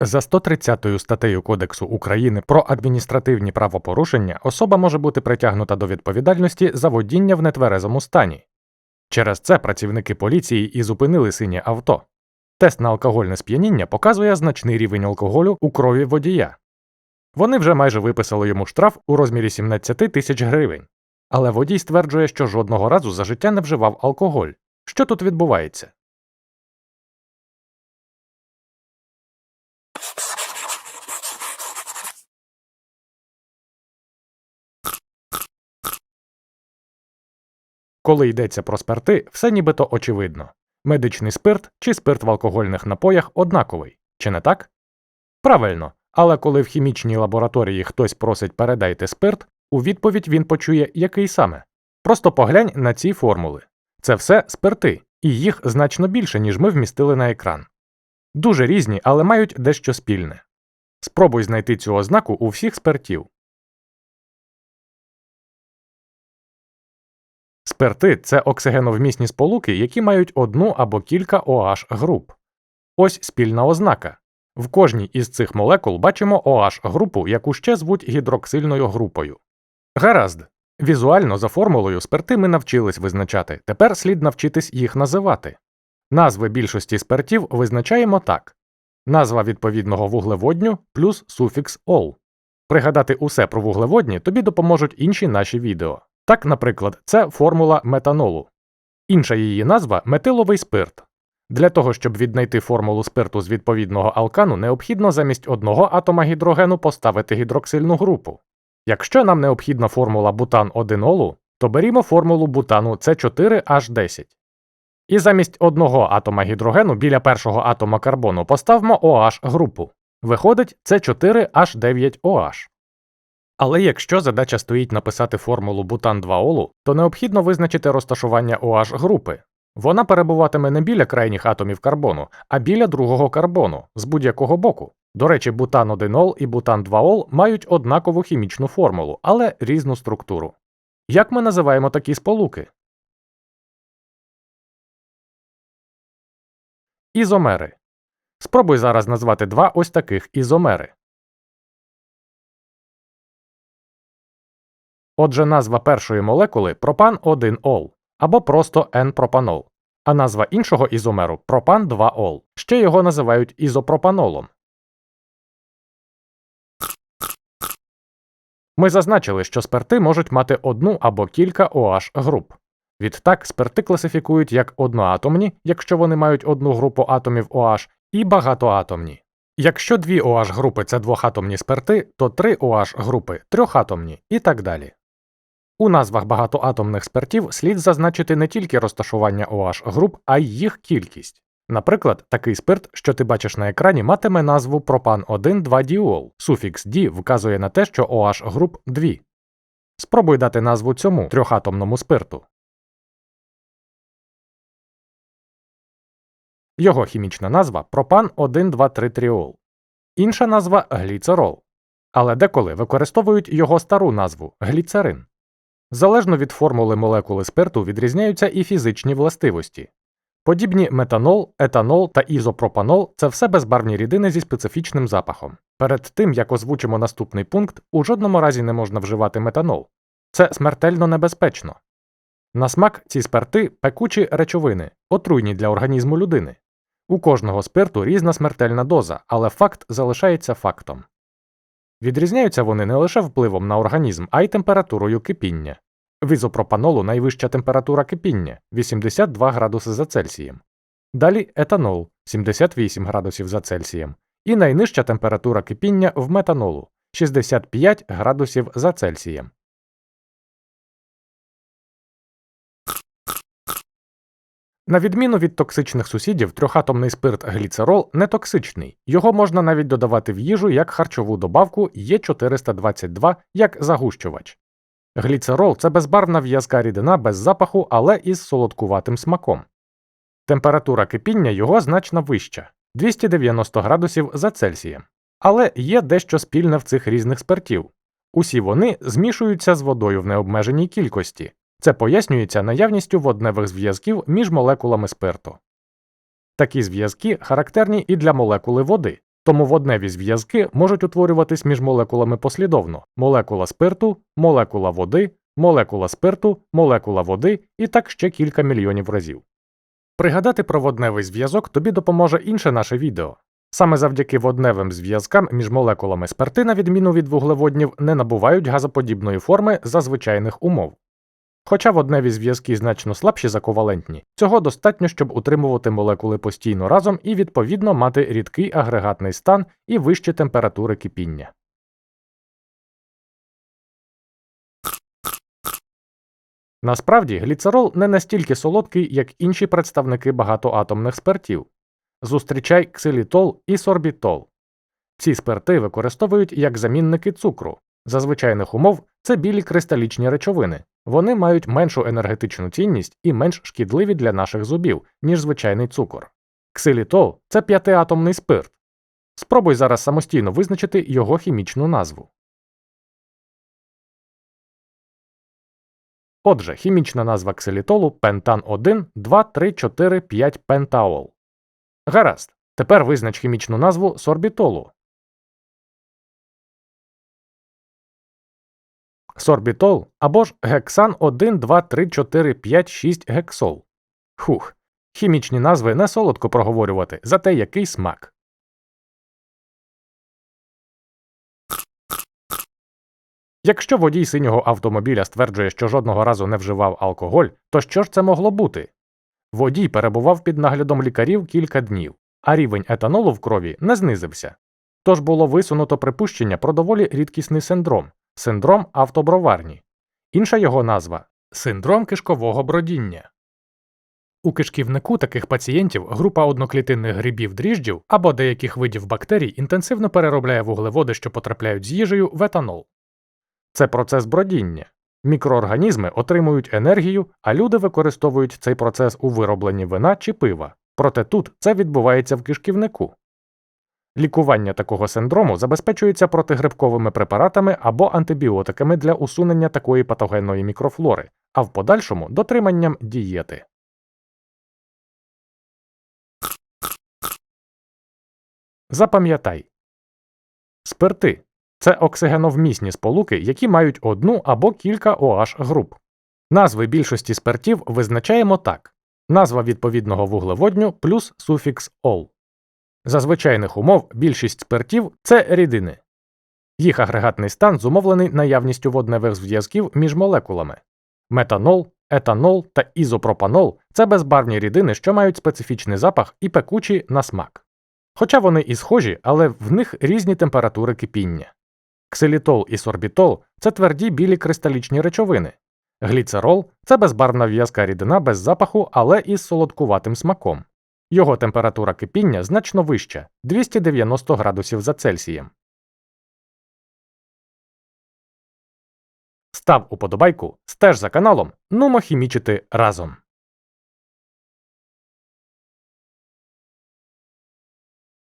За 130 статтею Кодексу України про адміністративні правопорушення особа може бути притягнута до відповідальності за водіння в нетверезому стані. Через це працівники поліції і зупинили синє авто. Тест на алкогольне сп'яніння показує значний рівень алкоголю у крові водія. Вони вже майже виписали йому штраф у розмірі 17 тисяч гривень. Але водій стверджує, що жодного разу за життя не вживав алкоголь. Що тут відбувається? Коли йдеться про спирти, все нібито очевидно. Медичний спирт чи спирт в алкогольних напоях однаковий, чи не так? Правильно, але коли в хімічній лабораторії хтось просить передайте спирт, у відповідь він почує, який саме. Просто поглянь на ці формули. Це все спирти, і їх значно більше, ніж ми вмістили на екран. Дуже різні, але мають дещо спільне. Спробуй знайти цю ознаку у всіх спиртів. Спирти це оксигеновмісні сполуки, які мають одну або кілька OH груп. Ось спільна ознака. В кожній із цих молекул бачимо OH групу, яку ще звуть гідроксильною групою. Гаразд. Візуально за формулою спирти ми навчились визначати, тепер слід навчитись їх називати. Назви більшості спиртів визначаємо так: назва відповідного вуглеводню плюс суфікс ол. Пригадати усе про вуглеводні тобі допоможуть інші наші відео. Так, наприклад, це формула метанолу. Інша її назва метиловий спирт. Для того, щоб віднайти формулу спирту з відповідного алкану, необхідно замість одного атома гідрогену поставити гідроксильну групу. Якщо нам необхідна формула бутан 1 то берімо формулу бутану С4H10. І замість одного атома гідрогену біля першого атома карбону поставимо OH групу. Виходить С4H9OH. Але якщо задача стоїть написати формулу бутан 2 олу, то необхідно визначити розташування OH групи. Вона перебуватиме не біля крайніх атомів карбону, а біля другого карбону з будь-якого боку. До речі, бутан 1 ол і бутан 2 ол мають однакову хімічну формулу, але різну структуру. Як ми називаємо такі сполуки? Ізомери. Спробуй зараз назвати два ось таких ізомери. Отже, назва першої молекули пропан 1 ол або просто N-пропанол, а назва іншого ізомеру пропан 2 ол. Ще його називають ізопропанолом. Ми зазначили, що спирти можуть мати одну або кілька OH груп. Відтак спирти класифікують як одноатомні, якщо вони мають одну групу атомів OH, і багатоатомні. Якщо дві OH групи це двохатомні спирти, то три OH групи трьохатомні і так далі. У назвах багатоатомних спиртів слід зазначити не тільки розташування OH груп, а й їх кількість. Наприклад, такий спирт, що ти бачиш на екрані, матиме назву пропан 1 2 діол. Суфікс ді вказує на те, що OH груп 2. Спробуй дати назву цьому трьохатомному спирту. Його хімічна назва пропан 1 2 3 тріол. Інша назва гліцерол. Але деколи використовують його стару назву гліцерин. Залежно від формули молекули спирту відрізняються і фізичні властивості. Подібні метанол, етанол та ізопропанол це все безбарвні рідини зі специфічним запахом. Перед тим як озвучимо наступний пункт, у жодному разі не можна вживати метанол. Це смертельно небезпечно. На смак ці спирти пекучі речовини, отруйні для організму людини. У кожного спирту різна смертельна доза, але факт залишається фактом. Відрізняються вони не лише впливом на організм, а й температурою кипіння. В ізопропанолу найвища температура кипіння 82 градуси за Цельсієм. Далі етанол 78 градусів за Цельсієм. І найнижча температура кипіння в метанолу 65 градусів за Цельсієм. На відміну від токсичних сусідів, трьохатомний спирт гліцерол не токсичний, його можна навіть додавати в їжу як харчову добавку Е422 як загущувач. Гліцерол це безбарвна в'язка рідина без запаху, але із солодкуватим смаком. Температура кипіння його значно вища 290 градусів за Цельсієм. Але є дещо спільне в цих різних спиртів. Усі вони змішуються з водою в необмеженій кількості. Це пояснюється наявністю водневих зв'язків між молекулами спирту. Такі зв'язки характерні і для молекули води. Тому водневі зв'язки можуть утворюватись між молекулами послідовно: молекула спирту, молекула води, молекула спирту, молекула води і так ще кілька мільйонів разів. Пригадати про водневий зв'язок тобі допоможе інше наше відео. Саме завдяки водневим зв'язкам між молекулами спирти, на відміну від вуглеводнів, не набувають газоподібної форми за звичайних умов. Хоча водневі зв'язки значно слабші за ковалентні, цього достатньо, щоб утримувати молекули постійно разом і відповідно мати рідкий агрегатний стан і вищі температури кипіння. Насправді гліцерол не настільки солодкий, як інші представники багатоатомних спиртів. Зустрічай ксилітол і сорбітол. Ці спирти використовують як замінники цукру. За звичайних умов це білі кристалічні речовини. Вони мають меншу енергетичну цінність і менш шкідливі для наших зубів, ніж звичайний цукор. Ксилітол це п'ятиатомний спирт. Спробуй зараз самостійно визначити його хімічну назву. Отже, хімічна назва ксилітолу пентан 1, 2, 3, 4, 5 пентаол. Гаразд. Тепер визнач хімічну назву сорбітолу. Сорбітол або ж гексан 1, 2, 3, 4, 5, 6 гексол. Хух. Хімічні назви не солодко проговорювати, зате який смак. Якщо водій синього автомобіля стверджує, що жодного разу не вживав алкоголь, то що ж це могло бути? Водій перебував під наглядом лікарів кілька днів, а рівень етанолу в крові не знизився. Тож було висунуто припущення про доволі рідкісний синдром синдром автоброварні. Інша його назва синдром кишкового бродіння. У кишківнику таких пацієнтів група одноклітинних грибів дріжджів або деяких видів бактерій інтенсивно переробляє вуглеводи, що потрапляють з їжею, в етанол. Це процес бродіння. Мікроорганізми отримують енергію, а люди використовують цей процес у виробленні вина чи пива. Проте тут це відбувається в кишківнику. Лікування такого синдрому забезпечується протигрибковими препаратами або антибіотиками для усунення такої патогенної мікрофлори, а в подальшому дотриманням дієти. Запам'ятай спирти це оксигеновмісні сполуки, які мають одну або кілька OH груп. Назви більшості спиртів визначаємо так: назва відповідного вуглеводню плюс суфікс ол. За звичайних умов більшість спиртів це рідини. Їх агрегатний стан зумовлений наявністю водневих зв'язків між молекулами. Метанол, етанол та ізопропанол це безбарвні рідини, що мають специфічний запах і пекучі на смак. Хоча вони і схожі, але в них різні температури кипіння. Ксилітол і сорбітол це тверді білі кристалічні речовини. Гліцерол це безбарвна в'язка рідина без запаху, але із солодкуватим смаком. Його температура кипіння значно вища 290 градусів за Цельсієм. Став уподобайку, стеж за каналом, нумо хімічити разом.